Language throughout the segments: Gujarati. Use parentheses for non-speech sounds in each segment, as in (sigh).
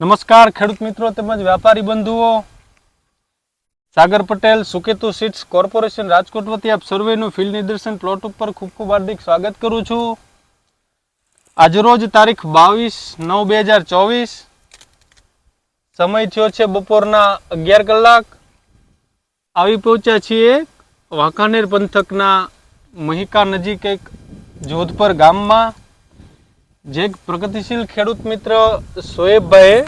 નમસ્કાર, ખેડૂત મિત્રો તેમજ વ્યાપારી બંધુઓ. સાગર પટેલ, સુકેતુ સીટ્સ કોર્પોરેશન રાજકોટ વતી આપ સર્વેનું ફિલ્ડ નિદર્શન પ્લોટ ઉપર ખૂબ ખૂબ હાર્દિક સ્વાગત કરું છું. આજરોજ તારીખ બાવીસ નવ બે હજાર ચોવીસ. સમય થયો છે બપોરના અગિયાર કલાક. આવી પહોંચ્યા છીએ વાંકાનેર પંથકના મહિકા નજીક એક જોધપર ગામમાં. જે પ્રગતિશીલ ખેડૂત મિત્ર સોએબભાઈએ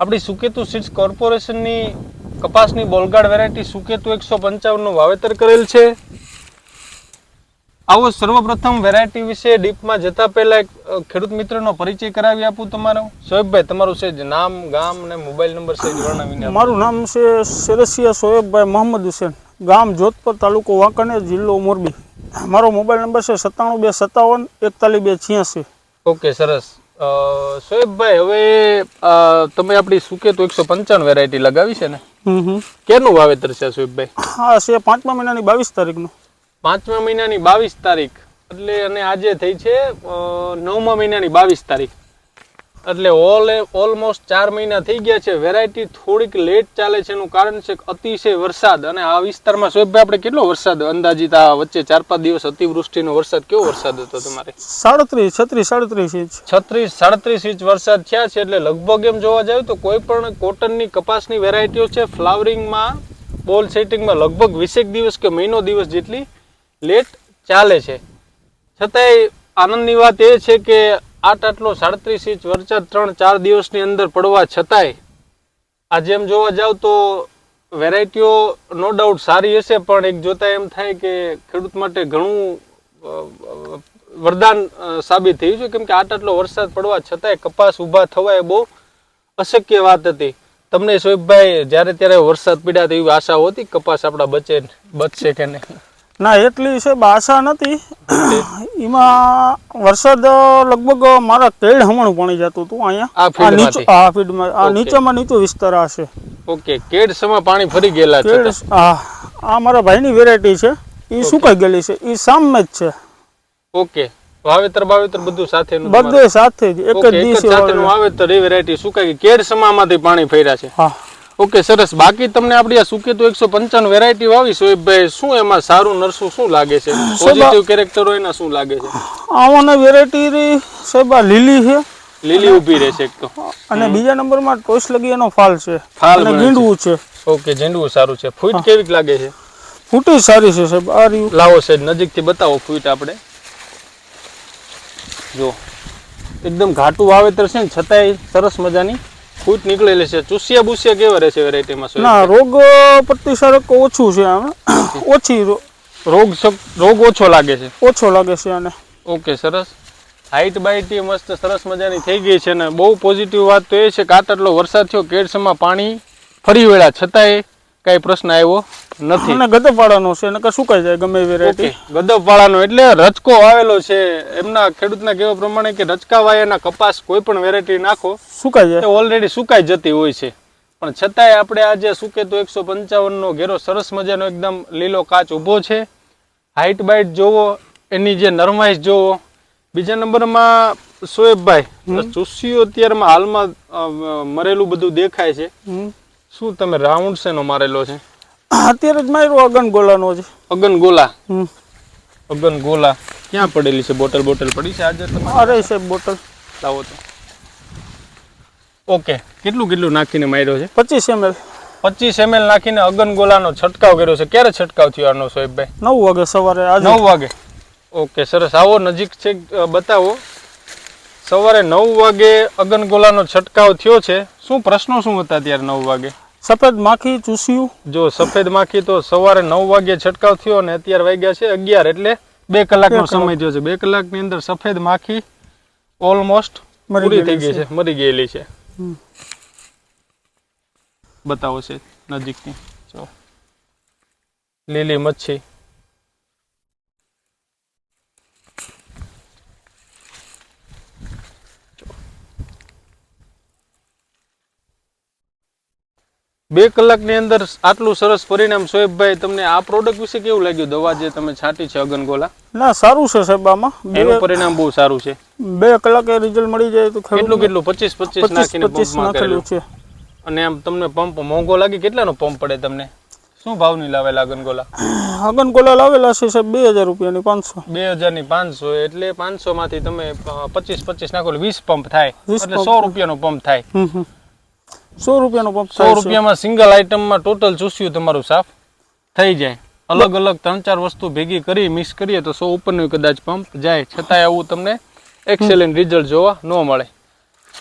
આપણી સુકેતુ સીડ્સ કોર્પોરેશનની કપાસની બોલગાડ વેરાયટી સુકેતુ એકસો પંચાવનનું વાવેતર કરેલ છે. આવો સર્વપ્રથમ વેરાયટી વિશે ડીપમાં જતા પહેલા એક ખેડૂત મિત્રનો પરિચય કરાવી આપું તમારો. સોએબભાઈ, તમારું સેજ નામ, ગામ અને મોબાઈલ નંબર સેજ વર્ણવીને મારું નામ છે શેરસિયા સોએબભાઈ મોહમ્મદ હુસેન, ગામ જોધપર તાલુકો વાંકાનેર, જિલ્લો મોરબી. મારો મોબાઈલ નંબર છે સત્તાણું બે સત્તાવન, એકતાલીસ બે છ્યાસી. ઓકે સરસ. સોએબભાઈ હવે તમે આપણી સુકેતો એકસો પંચાણું વેરાયટી લગાવી છે ને? કેનું વાવેતર છે સોએબભાઈ? હા છે પાંચમા મહિનાની બાવીસ તારીખનું. પાંચમા મહિનાની બાવીસ તારીખ. એટલે અને આજે થઈ છે નવમા મહિનાની બાવીસ તારીખ. એટલે ઓલ ઓલમોસ્ટ ચાર મહિના થઈ ગયા છે. વેરાયટી થોડીક લેટ ચાલે છે એનું કારણ છે અતિશય વરસાદ અને આ વિસ્તારમાં સોએબભાઈ આપણે કેટલો વરસાદ અંદાજિત આ વચ્ચે ચાર પાંચ દિવસ અતિવૃષ્ટિનો વરસાદ કેવો વરસાદ હતો તમારે? સાડત્રીસ છત્રીસ સાડત્રીસ ઇંચ. છત્રીસ સાડત્રીસ ઇંચ વરસાદ થયા છે એટલે લગભગ એમ જોવા જાય તો કોઈ પણ કોટનની કપાસની વેરાયટીઓ છે ફ્લાવરિંગમાં બોલ સેટિંગમાં લગભગ વીસેક દિવસ કે મહિનો દિવસ જેટલી લેટ ચાલે છે. છતાંય આનંદની વાત એ છે કે આટ આટલો સાડત્રીસ ઇંચ વરસાદ ત્રણ ચાર દિવસની અંદર પડવા છતાંય, આજે એમ જોવા જાવ તો વેરાયટીઓ નો ડાઉટ સારી હશે, પણ એક જોતા એમ થાય કે ખેડૂત માટે ઘણું વરદાન સાબિત થયું છે. કેમ કે આટ આટલો વરસાદ પડવા છતાંય કપાસ ઊભા થવા એ બહુ અશક્ય વાત હતી. તમને સોએબભાઈ જ્યારે ત્યારે વરસાદ પડ્યા તો એવી આશા હતી કપાસ આપણા બચે, બચશે કે નહીં? ના એટલી છે આશા નથી. એમાં વરસાદ લગભગ મારા કેળ હમણું પાણી જતું હતું અહીંયા. આ નીચે આ ફીડમાં આ નીચેમાં નીચો વિસ્તાર આ છે. ઓકે કેડ સમા પાણી ફરી ગયેલા છે? હા આ મારા ભાઈની વેરાયટી છે. એ સુકાઈ ગયેલી છે. એ સામે જ છે. ઓકે વાવેતર વાવેતર બધું સાથે બધું સાથે જ. એક જ એક જ દિવસે વાવેતર એ વેરાયટી સુકાઈ ગઈ. કેડ સમામાંથી પાણી ફર્યા છે? હા. ઓકે સરસ. બાકી તમને આપણી આ સુકેતુ એકસો પંચાવન વેરાયટી વાવી સોએબભાઈ શું એમાં સારું નરસું શું લાગે છે? પોઝિટિવ કેરેક્ટર હોય એના શું લાગે છે? આવાના વેરાયટી સાહેબ આ લીલી છે. લીલી ઊભી રહેશે એક તો. અને બીજા નંબરમાં ટોસ લગી એનો ફાલ છે. ફાલ અને. ગીંડવું છે. ઓકે ઝીંડવું સારું છે. ફૂટ કેવીક લાગે છે? ફૂટ સારી છે સાહેબ આ રહ્યું. લાવો સાહેબ નજીકથી બતાવો ફૂટ આપણે. જો. એકદમ ઘાટું વાવેતર છે ને છતાંય સરસ મજાની. ફૂટ નીકળેલી છે. ચૂસિયા બુસિયા કેવા રહેશે વેરાયટીમાં ના રોગ પ્રતિકારક ઓછું છે આમ. (coughs) ઓછી રોગ રોગ ઓછો લાગે છે. ઓછો લાગે છે આને ઓકે સરસ. હાઈટ બાઈટ મસ્ત સરસ મજાની થઈ ગઈ છે ને બહુ પોઝિટિવ વાત તો એ છે કે આટલો વરસાદ થયો કેડસમાં પાણી ફરી વેળા છતાંય કાંઈ પ્રશ્ન આવ્યો નથી. અને ગદપાડાનો છે નકર સુકાઈ જાય ગમે વેરાયટી ગદપવાળાનો એટલે રચકો આવેલો છે. એમના ખેડૂતના કહેવા પ્રમાણે કે રચકા વાયાના કપાસ કોઈ પણ વેરાયટી નાખો સુકાઈ જાય? ઓલરેડી સુકાઈ જતી હોય છે. પણ છતાંય આપણે આજે સુકે તો એકસો પંચાવનનો ઘેરો સરસ મજાનો એકદમ લીલો કાચ ઊભો છે. હાઈટ બાઇટ જોવો એની જે નરમાઈશ જોવો. બીજા નંબરમાં સોએબભાઈ ચૂસીઓ અત્યારમાં હાલમાં મરેલું બધું દેખાય છે. શું તમે રાઉન્ડ શેનો મારેલો છે? અત્યારે જ માર્યો અગન ગોલાનો છે અગન ગોલા. અગન ગોલા ક્યાં પડેલી છે? બોટલ બોટલ પડી છે આજે તમારે? અરે સાહેબ બોટલ. લાવો તો. ઓકે કેટલું કેટલું નાખીને માર્યો છે? પચીસ એમએલ પચીસ એમએલ નાખીને અગન ગોલાનો છંટકાવ કર્યો છે. ક્યારે છંટકાવ થયો આનો સોહેબભાઈ નવ વાગે સવારે આજે. નવ વાગે. ઓકે સરસ. આવો નજીક છે બતાવો. સવારે નવ વાગે અગન ગોલાનો છંટકાવ થયો છે. શું પ્રશ્નો શું હતા ત્યારે નવ વાગે? સફેદ માખી ચૂસ્યું? જો સફેદ માખી તો સવારે નવ વાગે છંટકાવ થયો અને અત્યારે વાગ્યા છે અગિયાર એટલે બે કલાકનો નો સમય થયો છે. બે કલાકની અંદર સફેદ માખી ઓલમોસ્ટ પૂરી થઈ ગઈ છે. મરી ગયેલી છે. બતાવો છે નજીકની જો. લીલી મચ્છી. બે કલાકની અંદર આટલું સરસ પરિણામ સોએબભાઈ તમને આ પ્રોડક્ટ વિશે કેવું લાગ્યું? દવા જે તમે છાંટી છે અગનગોલા? ના સારું છે સાહેબ આમાં. એનું પરિણામ બહુ સારું છે. બે કલાકે રિઝલ્ટ મળી જાય તો કેટલું કેટલું? પચીસ પચીસ નાખીને પંપમાં કરેલું છે. અને આમ તમને પંપ મોંઘો લાગે? કેટલાનો પંપ પડે તમને? શું ભાવની લાવેલા અગનગોલા? અગનગોલા લાવેલા છે સાહેબ બે હજાર રૂપિયાની પાંચસો. બે હજારની પાંચસો એટલે પાંચસો માંથી તમે પચીસ પચીસ નાખો વીસ પંપ થાય. એટલે સો સો રૂપિયાનો પંપ થાય. સો રૂપિયાનો પંપ સો રૂપિયામાં સિંગલ આઈટમમાં ટોટલ ચૂસ્યું તમારું સાફ? થઈ જાય. અલગ અલગ ત્રણ ચાર વસ્તુ ભેગી કરી મિક્સ કરીએ તો સો ઉપરનું કદાચ પંપ જાય. છતાંય આવું તમને એક્સેલન્ટ રિઝલ્ટ જોવા ન મળે.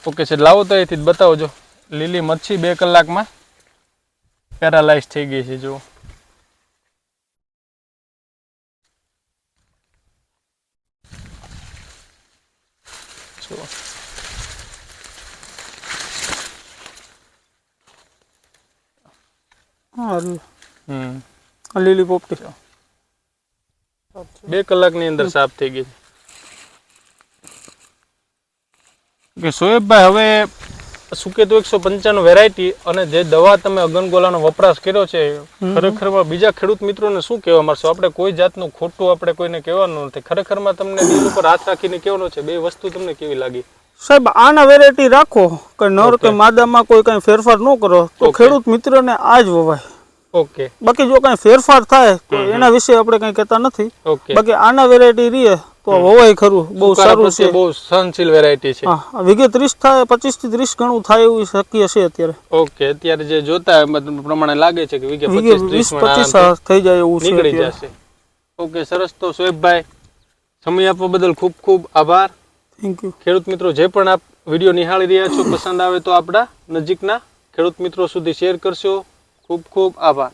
ઓકે છે લાવો તો અહીંથી જ બતાવો જો લીલી મચ્છી બે કલાકમાં પેરાલાઇઝ થઈ ગઈ છે જુઓ. જુઓ. રહ્યું. હમ. લીલી પોપટી. બે કલાકની અંદર સાફ થઈ ગઈ. કે સોએબભાઈ હવે સુકેતુ એકસો પંચાણું વેરાયટી અને જે દવા તમે અગનગોલાનો વપરાશ કર્યો છે ખરેખરમાં બીજા ખેડૂત મિત્રોને શું કહેવા માંગશો? આપણે કોઈ જાતનું ખોટું આપણે કોઈને કહેવાનું નથી. ખરેખરમાં તમને દિલ ઉપર હાથ રાખીને કહેવાનું છે બે વસ્તુ તમને કેવી લાગી? સાહેબ આના વેરાયટી રાખો. કે નર કે માદામાં કોઈ કઈ ફેરફાર ન કરો. તો ખેડૂત મિત્રને આ જ વવાય. ઓકે. બાકી જો કઈ ફેરફાર થાય તો એના વિશે આપણે કઈ કહેતા નથી. ઓકે. બાકી આના વેરાયટી રીએ તો હોવાય ખરું બહુ સારું છે. બહુ સહનશીલ વેરાયટી છે. હા વીઘે ત્રીસ થાય પચીસથી ત્રીસ ગણું થાય એવું શક્ય છે અત્યારે. ઓકે અત્યારે જે જોતા એમાં પ્રમાણે લાગે છે કે વિગે વીસ ત્રીસ પચીસ થઈ જાય એવું છે નીકળી જશે. ઓકે સરસ. તો શોએબભાઈ સમય આપવા બદલ ખૂબ ખૂબ આભાર. થેન્ક યુ ખેડૂત મિત્રો જે પણ આપ વીડિયો નિહાળી રહ્યા છો પસંદ આવે તો આપણા નજીકના ખેડૂત મિત્રો સુધી શેર કરશો. ખૂબ ખૂબ આભાર.